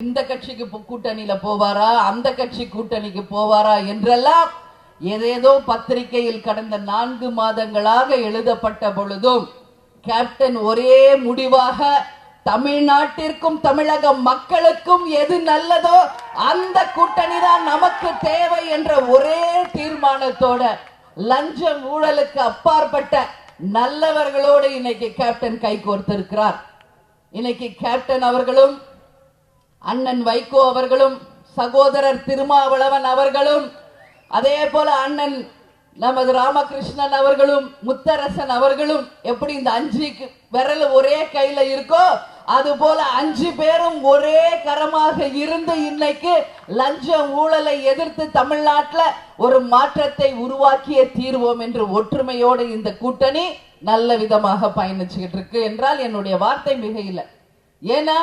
இந்த கட்சிக்கு கூட்டணியில போவாரா? அந்த கட்சி கூட்டணிக்கு போவாரா என்றெல்லாம் ஏதேதோ பத்திரிகையில் கடந்த நான்கு மாதங்களாக எழுதப்பட்ட பொழுதும் கேப்டன் ஒரே முடிவாக தமிழ்நாட்டிற்கும் தமிழக மக்களுக்கும் எது நல்லதோ அந்த கூட்டணி தான் நமக்கு தேவை என்ற ஒரே தீர்மானத்தோட லஞ்சம் ஊழலுக்கு அப்பாற்பட்ட நல்லவர்களோடு இன்னைக்கு கேப்டன் கைகோர்த்திருக்கிறார் இன்னைக்கு கேப்டன் அவர்களும் அண்ணன் வைகோ அவர்களும் சகோதரர் திருமாவளவன் அவர்களும் அதே போல அண்ணன் நமது ராமகிருஷ்ணன் அவர்களும் முத்தரசன் அவர்களும் எப்படி இந்த அஞ்சு விரல் ஒரே கையில இருக்கோ அது போல அஞ்சு பேரும் ஒரே கரமாக இருந்து இன்னைக்கு லஞ்ச ஊழலை எதிர்த்து தமிழ்நாட்டில் ஒரு மாற்றத்தை உருவாக்கிய தீர்வோம் என்று ஒற்றுமையோடு இந்த கூட்டணி நல்ல விதமாக பயணிச்சுக்கிட்டு இருக்கு என்றால் என்னுடைய வார்த்தை மிக இல்லை ஏன்னா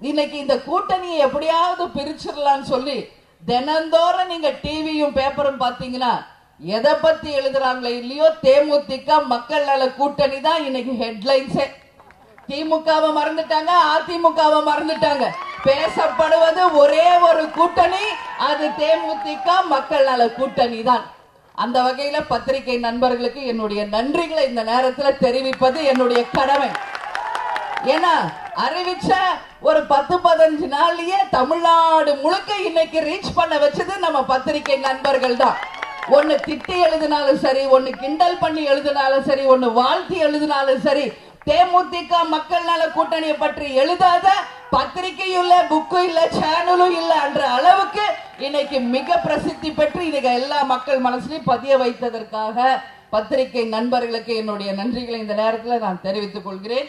இன்னைக்கு இந்த கூட்டணியை எப்படியாவது பிரிச்சிடலான்னு சொல்லி தினந்தோறும் நீங்க டிவியும் பேப்பரும் பாத்தீங்கன்னா எதை பத்தி எழுதுறாங்களே இல்லையோ தேமுதிக மக்கள் நல கூட்டணி தான் இன்னைக்கு ஹெட்லைன்ஸே திமுகவை மறந்துட்டாங்க அதிமுகவை மறந்துட்டாங்க. பேசப்படுவது ஒரே ஒரு கூட்டணி அது தேமுதிக மக்கள் நல கூட்டணி தான். அந்த வகையில பத்திரிகை நண்பர்களுக்கு என்னுடைய நன்றிகளை இந்த நேரத்துல தெரிவிப்பது என்னுடைய கடமை. ஏன்னா அறிவிச்ச ஒரு பத்து பதினஞ்சு நாள்லயே தமிழ்நாடு முழுக்க இன்னைக்கு ரீச் பண்ண வச்சது நம்ம பத்திரிகை நண்பர்கள் தான் ஒன்னு திட்டி எழுதினாலும் சரி ஒன்னு கிண்டல் பண்ணி எழுதினாலும் சரி ஒன்னு வாழ்த்தி எழுதினாலும் சரி தேமுதிக மக்கள் நல கூட்டணியை பற்றி எழுதாத பத்திரிகையும் இல்ல புக்கும் இல்ல சேனலும் இல்ல என்ற அளவுக்கு இன்னைக்கு மிக பிரசித்தி பெற்று இன்னைக்கு எல்லா மக்கள் மனசுலயும் பதிய வைத்ததற்காக பத்திரிகை நண்பர்களுக்கு என்னுடைய நன்றிகளை இந்த நேரத்தில் நான் தெரிவித்துக் கொள்கிறேன்.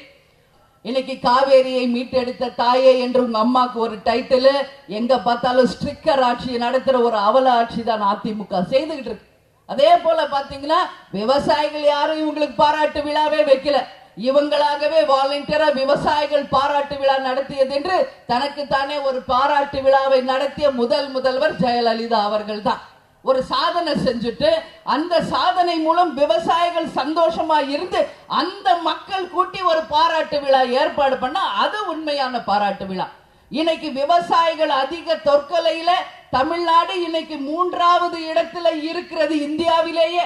இன்னைக்கு காவேரியை மீட்டெடுத்த தாயே என்று உங்க அம்மாக்கு ஒரு டைட்டில் எங்க பார்த்தாலும் ஸ்ட்ரிக்கர் ஆட்சியை நடத்துற ஒரு அவல ஆட்சி தான் அதிமுக செய்துகிட்டு இருக்கு. அதே போல பாத்தீங்கன்னா விவசாயிகள் யாரும் இவங்களுக்கு பாராட்டு விழாவே வைக்கல. இவங்களாகவே வாலண்டியரா விவசாயிகள் பாராட்டு விழா நடத்தியது என்று தனக்கு தானே ஒரு பாராட்டு விழாவை நடத்திய முதல் முதல்வர் ஜெயலலிதா அவர்கள் தான். ஒரு சாதனை செஞ்சுட்டு அந்த சாதனை மூலம் விவசாயிகள் சந்தோஷமா இருந்து அந்த மக்கள் கூட்டி ஒரு பாராட்டு விழா ஏற்பாடு பண்ணா அது உண்மையான பாராட்டு விழா. இன்னைக்கு விவசாயிகள் அதிக தொற்கொலையில தமிழ்நாடு இன்னைக்கு மூன்றாவது இடத்துல இருக்கிறது இந்தியாவிலேயே.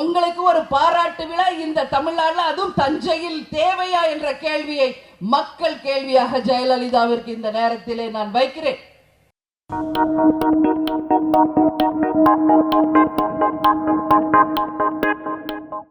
உங்களுக்கு ஒரு பாராட்டு விழா இந்த தமிழ்நாடுல அதுவும் தஞ்சையில் தேவையா என்ற கேள்வியை மக்கள் கேள்வியாக ஜெயலலிதாவிற்கு இந்த நேரத்திலே நான் வைக்கிறேன். Thank you.